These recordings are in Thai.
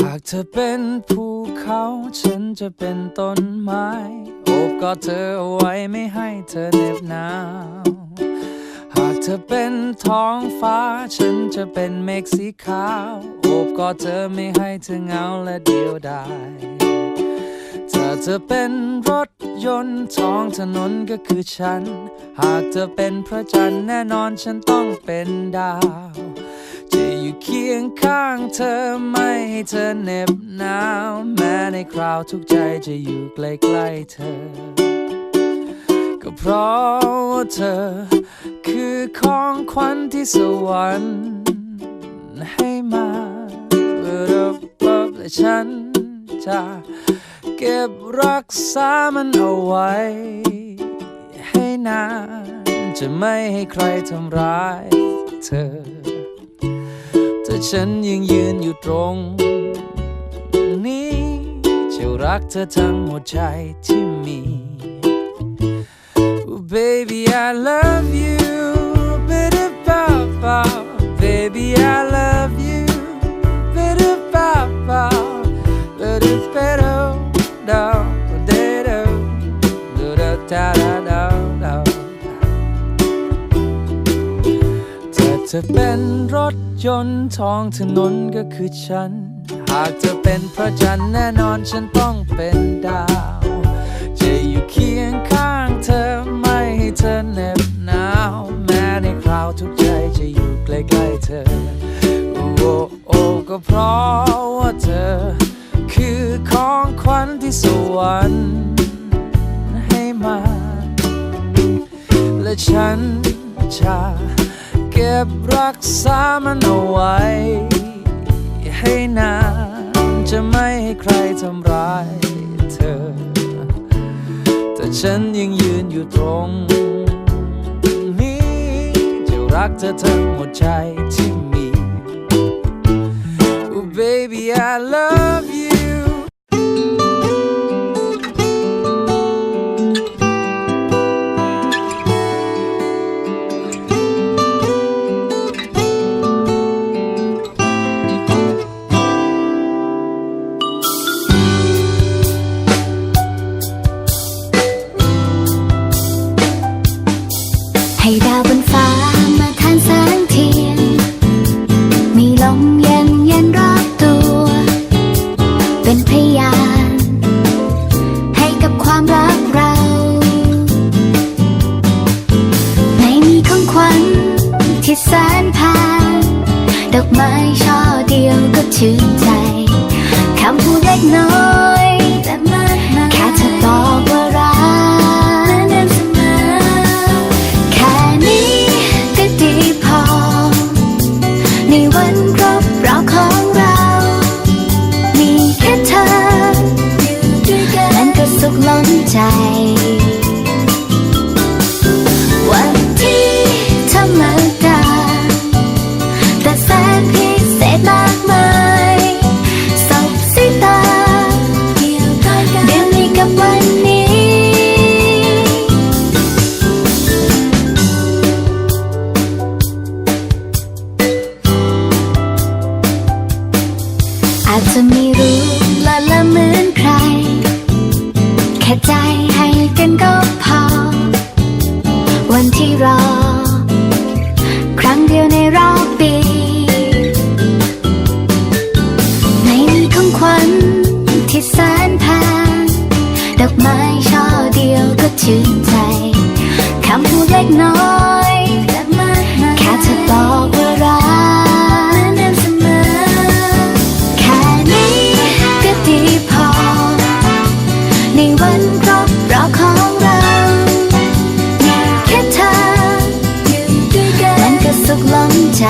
หากเธอเป็นภูเขาฉันจะเป็นต้นไม้ โอบกอดเธอเอาไว้ไม่ให้เธอเหน็บหนาว ธอเป็นท้องฟ้า ฉันจะเป็นเมฆสีขาว โอบกอดเธอไม่ให้เธอเหงาและเดียวดายถ้าเธอเป็นรถยนต์ท้องถนนก็คือฉัน หากเธอเป็นพระจันทร์แน่นอนฉันต้องเป็นดาว จะอยู่เคียงข้างเธอไม่ให้เธอเหน็บหนาว แม้ในคราวทุกใจจะอยู่ใกล้ๆเธอ ก็เพราะว่าเธอ คือของขวัญที่สวรรค์ให้มาเพื่อรับรับและฉันจะเก็บรักษามันเอาไว้ ให้นาน จะไม่ให้ใครทำร้ายเธอแต่ฉันยังยืนอยู่ตรง นี้จะรักเธอทั้งหัวใจที่มี Oh, baby, I love you. Baby, I love you. Bitter papa. Bitter better. Da da da da da da da da. ถ้าเธอเป็นรถยนต์ท้องถนนก็คือฉัน หากเธอเป็นพระจันทร์แน่นอนฉันต้องเป็นดาว จะอยู่เคียงข้างเธอไม่ให้เธอเหน็บหนาว แม้ในคราวทุกข์ ใจจะอยู่ใกล้เธอโอ้โอ้ก็เพราะว่าเธอ คือของขวัญที่สวรรค์ให้มา และฉันจะเก็บรักษามันเอาไว้ ให้นานจะไม่ให้ใครทำร้ายเธอ แต่ฉันยังยืนอยู่ตรง รักเธอทั้งหมดใจที่มี Oh baby I love อาจจะไม่รู้ละละเหมือนใคร แค่ใจให้กันก็พอ วันที่รอ ครั้งเดียวในรอบปี ไม่มีของขวัญที่แสนแพงดอกไม้ช่อเดียวก็ชื่นใจ คำพูดเล็กน้อย สุขล้นใจ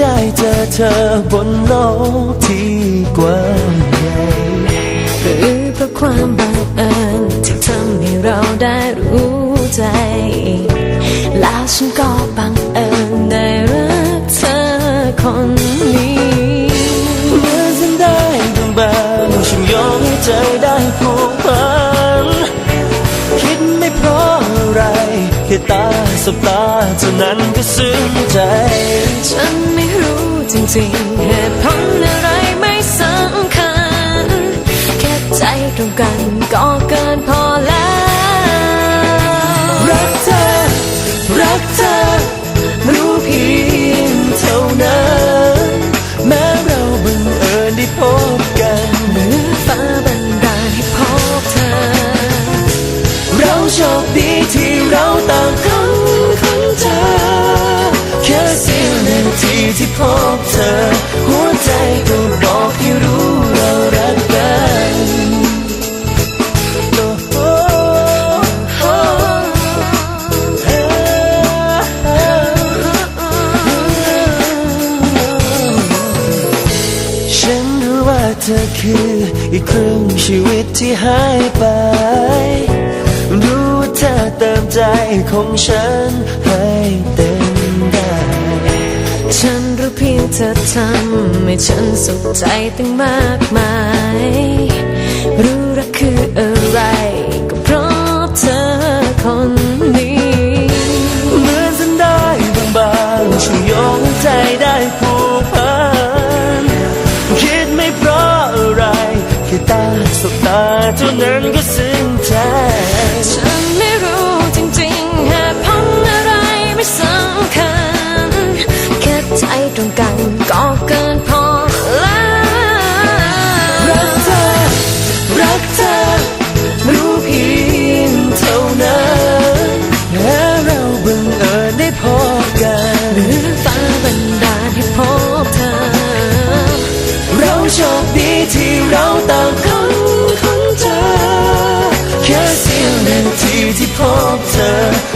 ได้เจอเธอบนโลกที่กว้างใหญ่หรือเพราะความบังเอิญที่ทำให้เราได้รู้ใจ แล้วฉันก็บังเอิญได้รักเธอคนนี้เมื่อฉันได้ดวงบางฉันยอมให้ใจได้ผูกพันคิดไม่เพราะอะไรแค่ตาสบตาเท่านั้นก็ซึ้งใจ ฉันไม่ จริงเหตุผลอะไรไม่สำคัญ แค่ใจตรงกันก็เกินพอแล้วายไป รู้ว่าเธอเติมใจของฉันให้เต็มได้ ฉันรู้เพียงเธอทำให้ฉันสุขใจตั้งมากมาย รู้รักคือ ทีที่พบเธอหัวใจก็